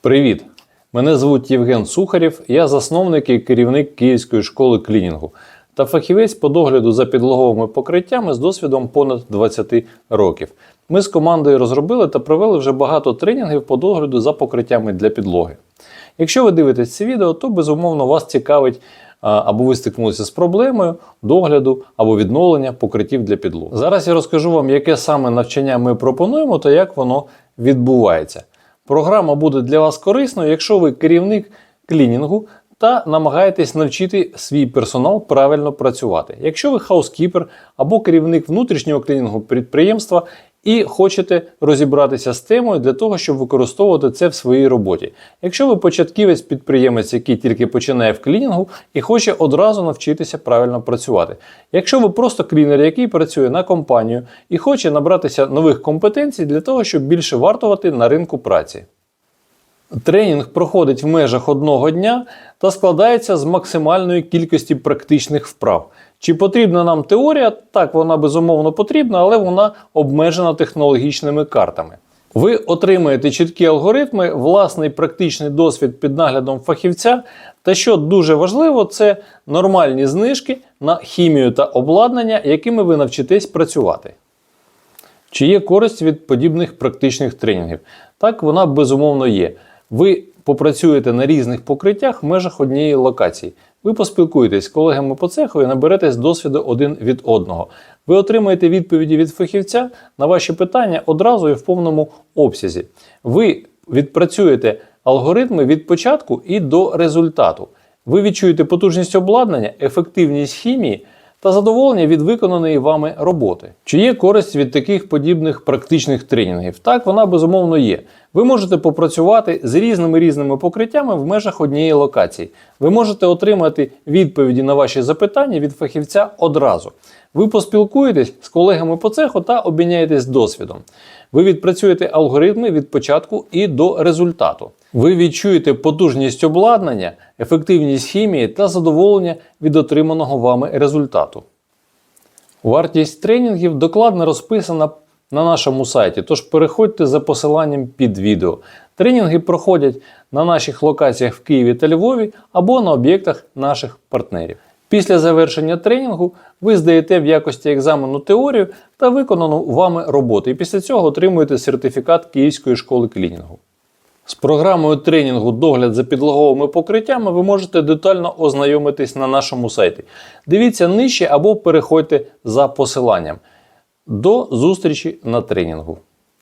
Привіт! Мене звуть Євген Сухарєв, я засновник і керівник Київської школи клінінгу та фахівець по догляду за підлоговими покриттями з досвідом понад 20 років. Ми з командою розробили та провели вже багато тренінгів по догляду за покриттями для підлоги. Якщо ви дивитесь це відео, то безумовно вас цікавить або ви стикнулися з проблемою догляду або відновлення покриттів для підлог. Зараз я розкажу вам, яке саме навчання ми пропонуємо та як воно відбувається. Програма буде для вас корисною, якщо ви керівник клінінгу та намагаєтесь навчити свій персонал правильно працювати. Якщо ви хаускіпер або керівник внутрішнього клінінгу підприємства і хочете розібратися з темою для того, щоб використовувати це в своїй роботі. Якщо ви початківець підприємець, який тільки починає в клінінгу і хоче одразу навчитися правильно працювати. Якщо ви просто клінер, який працює на компанію і хоче набратися нових компетенцій для того, щоб більше вартувати на ринку праці. Тренінг проходить в межах одного дня та складається з максимальної кількості практичних вправ. Чи потрібна нам теорія? Так, вона безумовно потрібна, але вона обмежена технологічними картами. Ви отримаєте чіткі алгоритми, власний практичний досвід під наглядом фахівця. Та що дуже важливо, це нормальні знижки на хімію та обладнання, якими ви навчитесь працювати. Чи є користь від подібних практичних тренінгів? Так, вона безумовно є. Ви попрацюєте на різних покриттях в межах однієї локації. Ви поспілкуєтесь з колегами по цеху і наберетесь досвіду один від одного. Ви отримаєте відповіді від фахівця на ваші питання одразу і в повному обсязі. Ви відпрацюєте алгоритми від початку і до результату. Ви відчуєте потужність обладнання, ефективність хімії та задоволення від виконаної вами роботи. Чи є користь від таких подібних практичних тренінгів? Так, вона безумовно є. Ви можете попрацювати з різними різними покриттями в межах однієї локації. Ви можете отримати відповіді на ваші запитання від фахівця одразу. Ви поспілкуєтесь з колегами по цеху та обміняєтесь досвідом. Ви відпрацюєте алгоритми від початку і до результату. Ви відчуєте потужність обладнання, ефективність хімії та задоволення від отриманого вами результату. Вартість тренінгів докладно розписана на нашому сайті, тож переходьте за посиланням під відео. Тренінги проходять на наших локаціях в Києві та Львові або на об'єктах наших партнерів. Після завершення тренінгу ви здаєте в якості екзамену теорію та виконану вами роботу, і після цього отримуєте сертифікат Київської школи клінінгу. З програмою тренінгу Догляд за підлоговими покриттями ви можете детально ознайомитись на нашому сайті. Дивіться нижче або переходьте за посиланням. До зустрічі на тренінгу.